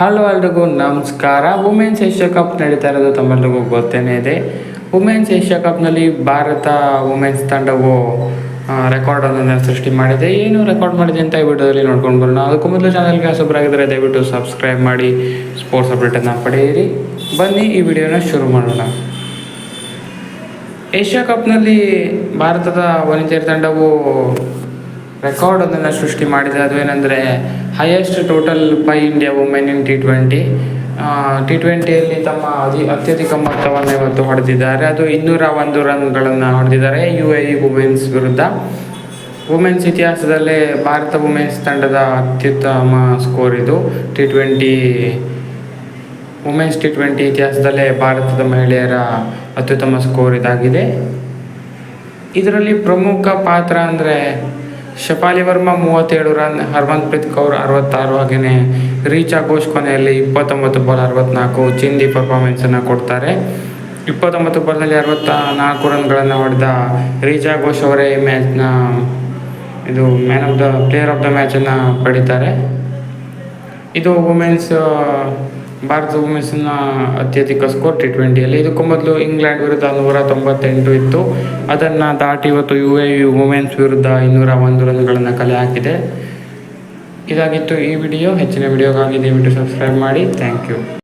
Hello ಎಲ್ರಿಗೂ ನಮಸ್ಕಾರ. Women's Asia cup ನಡೀತಾ ಇರೋದು ತಮ್ಮೆಲ್ಲರಿಗೂ ಗೊತ್ತೇನೆ ಇದೆ. ವುಮೆನ್ಸ್ ಏಷ್ಯಾ ಕಪ್ನಲ್ಲಿ ಭಾರತ ವುಮೆನ್ಸ್ ತಂಡವು ರೆಕಾರ್ಡ್ ಅನ್ನು ಸೃಷ್ಟಿ ಮಾಡಿದೆ. ಏನು ರೆಕಾರ್ಡ್ ಮಾಡಿದೆ ಅಂತ ಈ ವಿಡಿಯೋದಲ್ಲಿ ನೋಡ್ಕೊಂಡು ಬರೋಣ. ಅದಕ್ಕೂ ಮೊದಲು ಚಾನಲ್ಗೆ ಹೊಸಬರಾಗಿದ್ದರೆ ದಯವಿಟ್ಟು ಸಬ್ಸ್ಕ್ರೈಬ್ ಮಾಡಿ ಸ್ಪೋರ್ಟ್ಸ್ ಅಪ್ಡೇಟನ್ನು ಪಡೆಯಿರಿ. ಬನ್ನಿ ಈ ವಿಡಿಯೋನ ಶುರು ಮಾಡೋಣ. ಏಷ್ಯಾ ಕಪ್ನಲ್ಲಿ ಭಾರತದ ವನಿತೆಯರ ತಂಡವು ರೆಕಾರ್ಡ್ ಒಂದನ್ನು ಸೃಷ್ಟಿ ಮಾಡಿದೆ ಅದು ಏನಂದರೆ highest total by India women in T twenty T ಟ್ವೆಂಟಿಯಲ್ಲಿ ತಮ್ಮ ಅತಿ ಅತ್ಯಧಿಕ ಮೊತ್ತವನ್ನು ಇವತ್ತು ಹೊಡೆದಿದ್ದಾರೆ. ಅದು ಇನ್ನೂರ ಒಂದು ರನ್ಗಳನ್ನು ಹೊಡೆದಿದ್ದಾರೆ. ಯು ಎ ಇ ವುಮೆನ್ಸ್ ವಿರುದ್ಧ. ವುಮೆನ್ಸ್ ಇತಿಹಾಸದಲ್ಲೇ ಭಾರತ ವುಮೆನ್ಸ್ ತಂಡದ ಅತ್ಯುತ್ತಮ ಸ್ಕೋರ್ ಇದು. T twenty women's T twenty ಇತಿಹಾಸದಲ್ಲೇ ಭಾರತದ ಮಹಿಳೆಯರ ಅತ್ಯುತ್ತಮ ಸ್ಕೋರ್ ಇದಾಗಿದೆ. ಇದರಲ್ಲಿ ಪ್ರಮುಖ ಪಾತ್ರ ಅಂದರೆ ಶಫಾಲಿ ವರ್ಮಾ ಮೂವತ್ತೇಳು ರನ್, ಹರ್ಮನ್ಪ್ರೀತ್ ಕೌರ್ ಅರವತ್ತಾರು ಹಾಗೆಯೇ ರೀಚಾ ಘೋಷ್ ಕೊನೆಯಲ್ಲಿ ಇಪ್ಪತ್ತೊಂಬತ್ತು ಬಾಲ್ ಅರವತ್ನಾಲ್ಕು ಚಿಂದಿ ಪರ್ಫಾರ್ಮೆನ್ಸನ್ನು ಕೊಡ್ತಾರೆ. ಇಪ್ಪತ್ತೊಂಬತ್ತು ಬಾಲ್ನಲ್ಲಿ ಅರವತ್ತ ನಾಲ್ಕು ರನ್ಗಳನ್ನು ಹೊಡೆದ ರೀಚಾ ಘೋಷ್ ಅವರೇ ಈ ಮ್ಯಾಚ್ನ, ಇದು man of the, player of the ಮ್ಯಾಚನ್ನು ಪಡಿತಾರೆ. ಇದು ವುಮೆನ್ಸ್ ಭಾರತ ವುಮೆನ್ಸ್ನ ಅತ್ಯಧಿಕ ಸ್ಕೋರ್ ಟಿ ಟ್ವೆಂಟಿಯಲ್ಲಿ ಇದಕ್ಕೂ ಮೊದಲು ಇಂಗ್ಲೆಂಡ್ ವಿರುದ್ಧ ನೂರ ತೊಂಬತ್ತೆಂಟು ಇತ್ತು. ಅದನ್ನು ದಾಟಿ ಇವತ್ತು ಯು ಎ ಯು ವುಮೆನ್ಸ್ ವಿರುದ್ಧ ಇನ್ನೂರ ಒಂದು ರನ್ಗಳನ್ನು ಕಲೆ ಹಾಕಿದೆ. ಇದಾಗಿತ್ತು ಈ ವಿಡಿಯೋ ಹೆಚ್ಚಿನ ವಿಡಿಯೋಗಾಗಿ ದಯವಿಟ್ಟು ಸಬ್ಸ್ಕ್ರೈಬ್ ಮಾಡಿ. Thank you